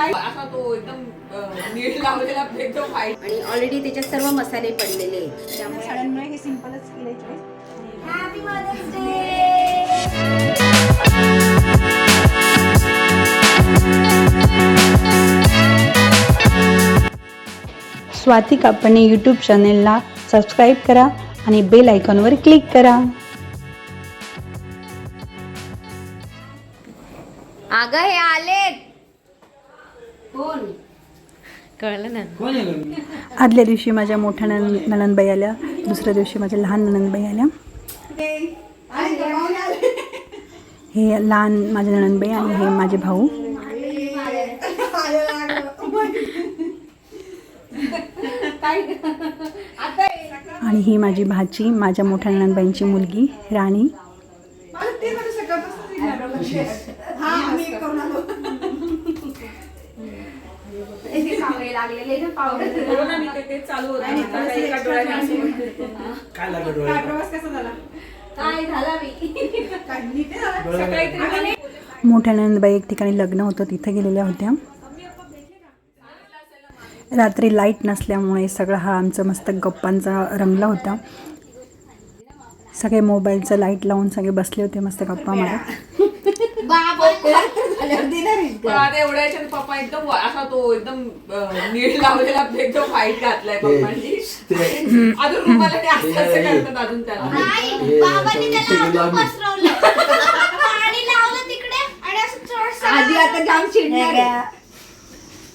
काय असा तो एकदम अं, नीट लावलेला एकदम व्हाईट आणि ऑलरेडी त्याच्यात सर्व मसाले पडलेले आहेत. त्यामुळे साड्यांमुळे हे सिम्पलच केलंय choice. Happy mother's day Swati Kapane YouTube चॅनेलला सबस्क्राईब करा आणि बेल आयकॉनवर क्लिक करा. अगं हे आलेत. कळलं ना. आदल्या दिवशी माझ्या मोठ्या नन ननंदबाई आल्या. दुसऱ्या दिवशी माझ्या लहान ननंदबाई आल्या. हे लहान माझे ननंदबाई आणि हे माझे भाऊ. आणि ही माझी भाची माझ्या मोठ्या ननंदबाईंची मुलगी राणी. लागलेले ना पावडर कोरोना मी ते- तेच चालू होतं आता एका डोळ्याने असं काय लागलं डोळ्याला? काय झाला मी? सकाळी तरी मला मोठ्या नंदबाई एक ठिकाणी लग्न होतं तिथे गेलेल्या होत्या. रात्री लाइट नसल्यामुळे सगळा हा आमचा मस्त गप्पांचा रंगला होता. सगळे मोबाईलचं लाइट लावून सगळे बसले होते मस्त गप्पा मारत पण आता एवढ्या याच्यात पप्पा एकदम असा तो एकदम अं, नीट लावलेला एकदम व्हाईट घातलाय पप्पांनी. अजून रुमाला ते असं असं करतात अजून त्याला. नाही बाबांनी त्याला अजून पसरवलं. पाणी लावलं तिकडे आणि असं चोर आधी आता जाम चिडणार आहे.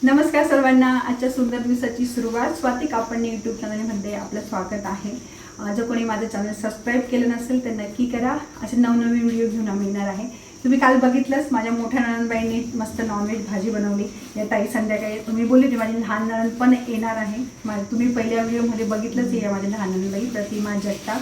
नमस्कार सर्वांना. आजच्या सुंदर दिवसाची सुरुवात स्वाती कापडणे यूट्यूब चॅनलमध्ये आपलं स्वागत आहे. अं, जर कोणी माझं चॅनल सबस्क्राईब केलं नसेल तर नक्की करा. असे नवनवीन व्हिडिओ घेऊन आम्ही येणार आहे. तुम्ही काल बघितलंच माझ्या मोठ्या नणंदबाईंनी मस्त नॉनव्हेज भाजी बनवली. या ताई संध्याकाळी तुम्ही बोलली होती माझी लहान नणंद पण येणार आहे. मा- तुम्ही पहिल्या व्हिडिओमध्ये बघितलंच आहे माझ्या लहान नणंदबाई प्रतिमा जगताप.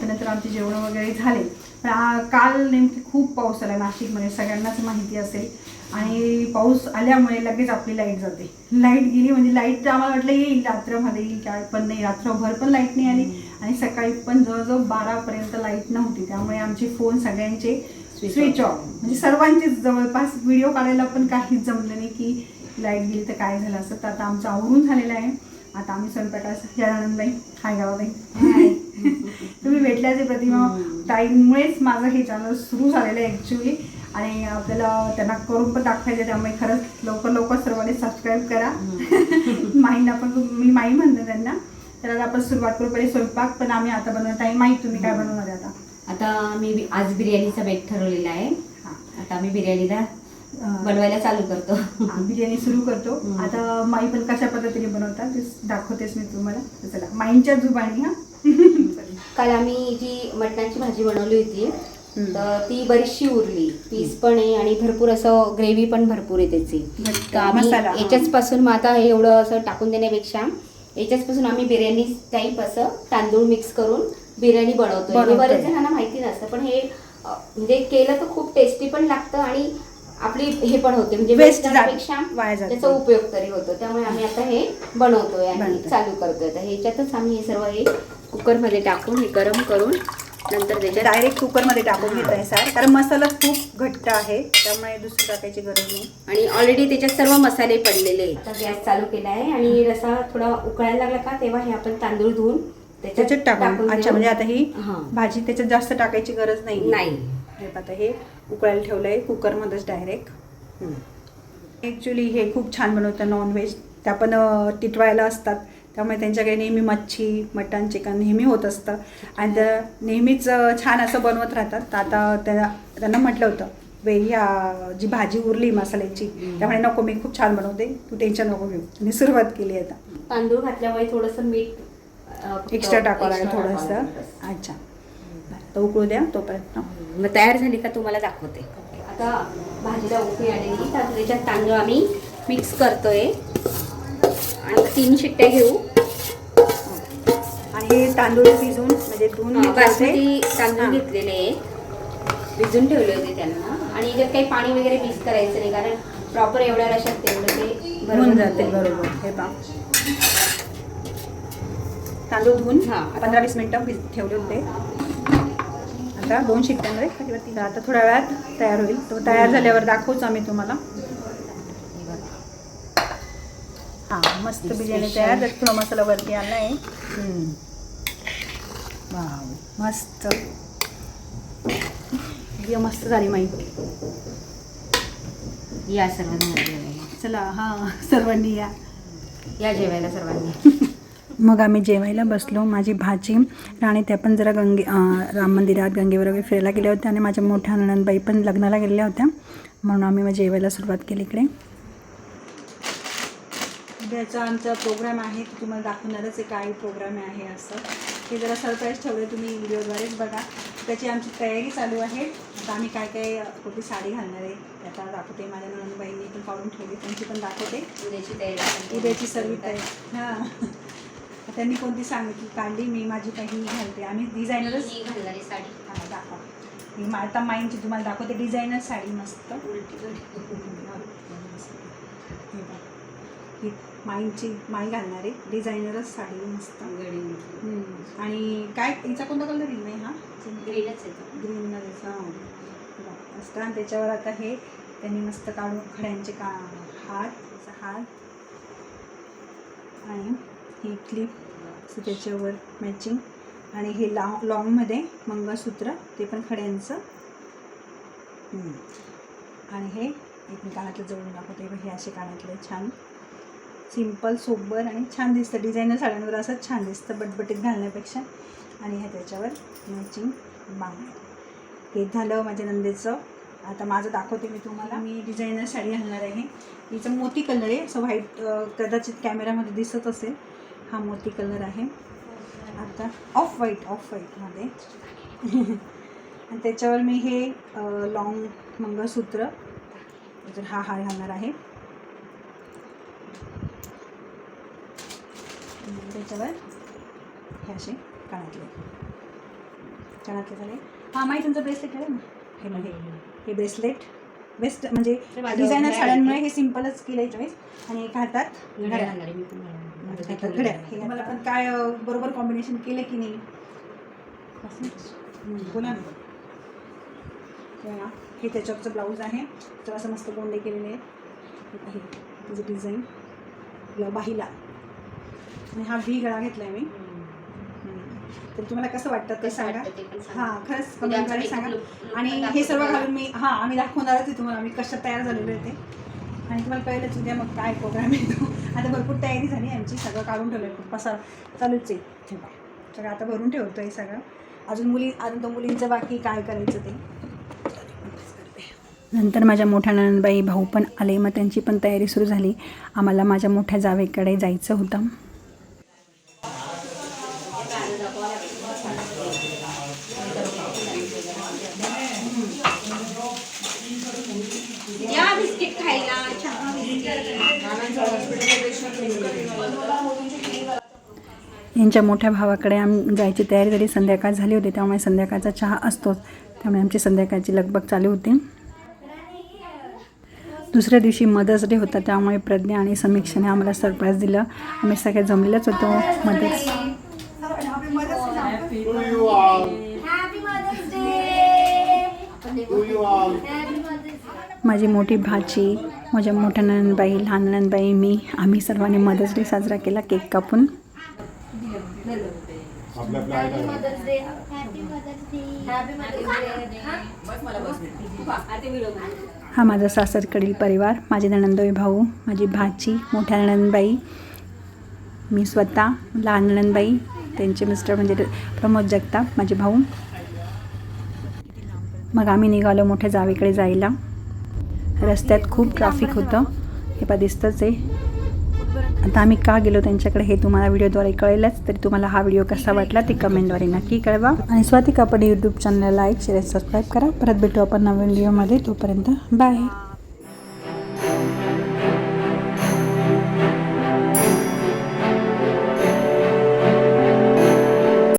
त्यानंतर आमचे जेवण वगैरे झाले. पण काल नेमकी खूप पाऊस आला नाशिकमध्ये सगळ्यांनाच माहिती असेल. आणि पाऊस आल्यामुळे लगेच आपली लाइट जाते. लाइट गेली म्हणजे लाइट तर आम्हाला वाटलं येईल रात्रमध्ये येईल काय पण नाही रात्रभर पण लाइट नाही आली. आणि सकाळी पण जवळजवळ बारापर्यंत लाइट नव्हती. त्यामुळे आमचे फोन सगळ्यांचे स्विच ऑफ म्हणजे सर्वांचेच जवळपास व्हिडिओ काढायला पण काहीच जमलं नाही की लाइट गेली तर काय झालं असं. तर आता आमचं आवरून झालेलं आहे. आता आम्ही स्वयंपाकास या आनंदबाई हाय गावाबाई तुम्ही भेटल्याचे प्रतिमा ताईंमुळेच माझं हे चॅनल सुरू झालेलं आहे ॲक्च्युली आणि आपल्याला त्यांना करून पण दाखवायचं त्यामुळे खरंच लवकर लवकर सर्वांनी सबस्क्राईब करा. माईंना पण मी माई म्हणते त्यांना. तर आता आपण सुरुवात करू. पहिले स्वयंपाक पण आम्ही आता बनवत आहे माई तुम्ही काय बनवणार आहे आता? आता मी आज बिर्याणीचा बेट ठरवलेला आहे. हां. आता आम्ही बिर्याणीला बनवायला चालू करतो. बिर्याणी सुरू करतो. आता माई पण कशा पद्धतीने बनवतात ते दाखवतेच मी तुम्हाला. चला माईंच्या जुबानी हा. काल आम्ही जी मटणाची भाजी बनवली होती. तर ती बरीचशी उरली. पीस पण आहे आणि भरपूर असं ग्रेव्ही पण भरपूर आहे त्याची. तर आम्ही मसाला. याच्याच पासून मग आता हे एवढं असं टाकून देण्यापेक्षा याच्याच पासून आम्ही बिर्याणी टाईप असं तांदूळ मिक्स करून बिर्याणी बनवतो हे. बरेच जणांना माहिती नसतं पण हे म्हणजे केलं तर खूप टेस्टी पण लागतं आणि आपली हे पण होते. म्हणजे जात त्याचा. उपयोग तरी होतो. त्यामुळे आम्ही आता हे बनवतोय आणि. चालू करतोय. तर ह्याच्यातच आम्ही हे सर्व हे कुकरमध्ये टाकून हे गरम करून नंतर त्याच्यात डायरेक्ट कुकरमध्ये टाकून घेत आहे सर. कारण मसाला खूप घट्ट आहे. त्यामुळे दुसरी टाकायची गरज नाही. आणि ऑलरेडी त्याच्यात सर्व मसाले पडलेले आहेत. गॅस चालू केला आहे आणि रसा थोडा उकळायला लागला का तेव्हा हे आपण तांदूळ धुवून त्याच्यात टाकून. अच्छा. म्हणजे आता ही. भाजी त्याच्यात जास्त टाकायची गरज नाही. नाही आता हे उकळायला ठेवलं आहे कुकरमध्येच डायरेक्ट ॲक्च्युली हे खूप छान बनवतं नॉनव्हेज त्या पण टिटवायला असतात. त्यामुळे त्यांच्याकडे नेहमी मच्छी मटण चिकन नेहमी होत असतं. आणि त्या नेहमीच छान असं बनवत राहतात. तर आता त्या त्यांना म्हटलं होतं वे ह्या जी भाजी उरली मसाल्याची त्यामुळे नको मी खूप छान बनवते. तू टेन्शन नको घेऊ. मी सुरुवात केली आता. तांदूळ घातल्यामुळे थोडंसं मीठ एक्स्ट्रा टाकावं लागेल थोडंसं. अच्छा. तर उकळू द्या तोपर्यंत. मग तयार झाली का तुम्हाला दाखवते. आता भाजीला उकळी आलेली. तर त्याच्यात तांदूळ आम्ही मिक्स करतोय. आणि तीन शिट्ट्या घेऊ. आणि हे तांदूळ भिजवून म्हणजे धुवून होते. बासमती तांदूळ. घेतलेले आहे. भिजून ठेवले होते त्यांना. आणि याच्यात काही पाणी वगैरे मिक्स करायचं नाही कारण प्रॉपर एवढ्या रशात तेवढं ते बरोबर जाते. बरोबर. हे पहा. तांदूळ धुवून हां. पंधरा वीस मिनिटं भिज ठेवले होते. आता दोन शिट्ट्यांमध्ये खालीवरती आता थोड्या वेळात तयार होईल. तो तयार झाल्यावर दाखवूच आम्ही तुम्हाला. हां मस्त बिर्याणी तयार. त्यात थोडा मसाला वरती आला आहे. मस्त. मस्त झाली माहिती या सर्वांना चला हां सर्वांनी या. या जेवायला सर्वांनी. मग आम्ही जेवायला बसलो. माझी भाची राणी त्या पण जरा गंगे राम मंदिरात गंगेवर वगैरे फिरायला गेल्या होत्या आणि माझ्या मोठ्या नणंदबाई पण लग्नाला गेलेल्या होत्या. म्हणून आम्ही मग जेवायला सुरुवात केली इकडे. उद्याचा आमचा प्रोग्राम आहे तो तुम्हाला दाखवणारच आहे काय प्रोग्राम आहे असं. हे जरा सरप्राईज ठेवलं तुम्ही व्हिडिओद्वारेच बघा. त्याची आमची तयारी चालू आहे. आता आम्ही काय काय कुठली साडी घालणार आहे ते आता दाखवते. माझ्या नणंदबाईंनी पण काढून ठेवली त्यांची पण दाखवते. उद्याची तयारी उद्याची सर्व तयारी. हां. त्यांनी कोणती सांगितली काढली मी माझी काही घालते. आम्ही डिझायनरच मी घालणारी साडी हां दाखवा. मी माता माईंची तुम्हाला दाखवते डिझायनर साडी मस्त. हे बघा. ही माईंची माई घालणारे डिझायनरच साडी मस्त. हम्म. आणि काय? हिचा कोणता कलर येईल नाही हा? ग्रीनच येतो ग्रीन मध्येच हां. मस्त. आणि त्याच्यावर आता हे त्यांनी मस्त काढून खड्यांचे का हात त्याचा हात. आणि ही क्लिप त्याच्यावर मॅचिंग आणि हे लॉंग लॉंगमध्ये मंगळसूत्र ते पण खड्यांचं. आणि हे एक मी कानातलं जवळून दाखवते. हे असे कानातले छान. सिंपल सोबर आणि छान दिसतं. डिझायनर साड्यांवर असं छान दिसतं बटबटीत घालण्यापेक्षा. आणि ह्या त्याच्यावर मॅचिंग बांग. हे झालं माझ्या नंदेचं. आता माझं दाखवते मी तुम्हाला. मी डिझायनर साडी घालणार आहे. हिचं मोती कलर आहे. असं व्हाईट कदाचित कॅमेऱ्यामध्ये दिसत असेल. हा मोती कलर आहे. आता ऑफ व्हाईट ऑफ व्हाईटमध्ये आणि त्याच्यावर मी हे लॉंग मंगळसूत्र त्याच्यावर हा हार घालणार आहे. त्याच्यावर हे असे कानातले कानातले झाले. हा माहीत तुमचं ब्रेसलेट आहे ना? हे मध्ये हे ब्रेसलेट बेस्ट म्हणजे डिझायनर साड्यांमुळे हे सिम्पलच केलं चॉईस आणि एका हातात घड्याळ. घड्याळ घालणारी मी पण मला काय बरोबर कॉम्बिनेशन केलं की नाही? बोला ना. हे त्याच्यावरचं ब्लाऊज आहे. तर असं मस्त गोंडे केलेले आहेत. हे त्याचं डिझाईन बाहीला. आणि हा व्ही गळा घेतला आहे मी तर तुम्हाला कसं वाटतं ते सांगा. हां खरंच कमेंटद्वारे आमचा सांगा. आणि हे सर्व घालून मी हां आम्ही दाखवणारच आहे तुम्हाला. आम्ही कशा तयार झालेलो आहे ते. आणि तुम्हाला कळलंच उद्या मग काय प्रोग्राम येतो आता भरपूर तयारी झाली आमची सगळं काढून ठेवलं आहे खूप पसार चालूच आहे. ठेवा. सगळं आता भरून ठेवतो आहे सगळं. अजून मुली अजून तो मुलींचं बाकी काय करायचं ते. नंतर माझ्या मोठ्या नणंदबाई भाऊ पण आले. मग त्यांची पण तयारी सुरू झाली. आम्हाला माझ्या मोठ्या जावेकडे जायचं होतं. या बिस्किट खायला. चहा यांच्या मोठ्या भावाकडे आम जायची तयारी झाली. संध्याकाळ झाली होती त्यामुळे संध्याकाळचा चहा असतोच. त्यामुळे आमची संध्याकाळची लगबग चालू होती. दुसऱ्या दिवशी मदर्स डे होता त्यामुळे प्रज्ञा आणि समीक्षाने आम्हाला सरप्राईज दिलं. आम्ही सगळे जमलेलंच होतो मदर्स. माझी मोठी भाची माझ्या मोठ्या नणंदबाई लहान नणंदबाई मी आम्ही सर्वांनी मदर्स डे साजरा केला केक कापून. हा माझा सासरकडील परिवार माझे नणंदोई भाऊ माझी भाची मोठ्या नणंदबाई मी स्वतः लहान नणंदबाई त्यांचे मिस्टर म्हणजे प्रमोद जगताप माझे भाऊ. मग आम्ही निघालो मोठ्या जावेकडे जायला. रस्त्यात खूप ट्रॅफिक होतं. हे पा दिसतंच आहे. आता आम्ही का गेलो त्यांच्याकडे हे तुम्हाला व्हिडिओद्वारे कळेलच तरी तुम्हाला हा व्हिडिओ कसा वाटला ते कमेंटद्वारे नक्की कळवा. आणि स्वाती कापड यूट्यूब चॅनलला लाईक शेअर सबस्क्राईब करा. परत भेटू आपण नवीन व्हिडिओमध्ये तोपर्यंत बाय